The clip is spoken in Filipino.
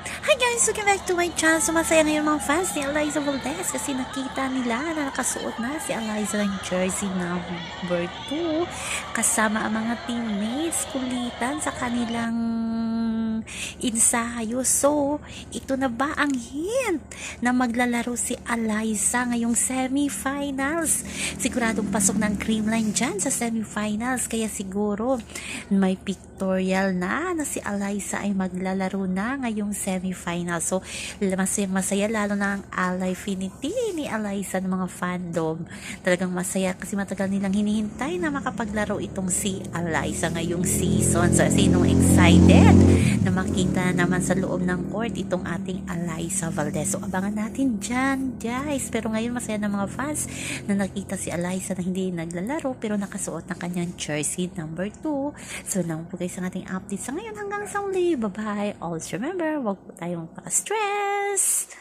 Hi guys! Welcome back to my channel. Sumasaya ngayon mga fans ni Eliza Valdez kasi nakita nila na nakasuot na si Eliza ng jersey number 2 kasama ang mga teammates kulitan sa kanilang ensayo. So, ito na ba ang hint na maglalaro si Eliza ngayong semifinals? Siguradong pasok ng creamline dyan sa semifinals kaya siguro may pictorial na na si Eliza ay maglalaro na ngayong semifinals. So, masaya, masaya lalo na ang Allyfinity ni Eliza ng mga fandom. Talagang masaya kasi matagal nilang hinihintay na makapaglaro itong si Eliza ngayong season. So, sinong excited na makita naman sa loob ng court itong ating Eliza Valdez. So, abangan natin dyan, guys. Pero ngayon, masaya ng mga fans na nakita si Eliza na hindi naglalaro pero nakasuot ng kanyang jersey number 2. So, naman po guys ang ating update sa ngayon hanggang sa uli. Bye-bye. Always remember, huwag po tayong pa-stress.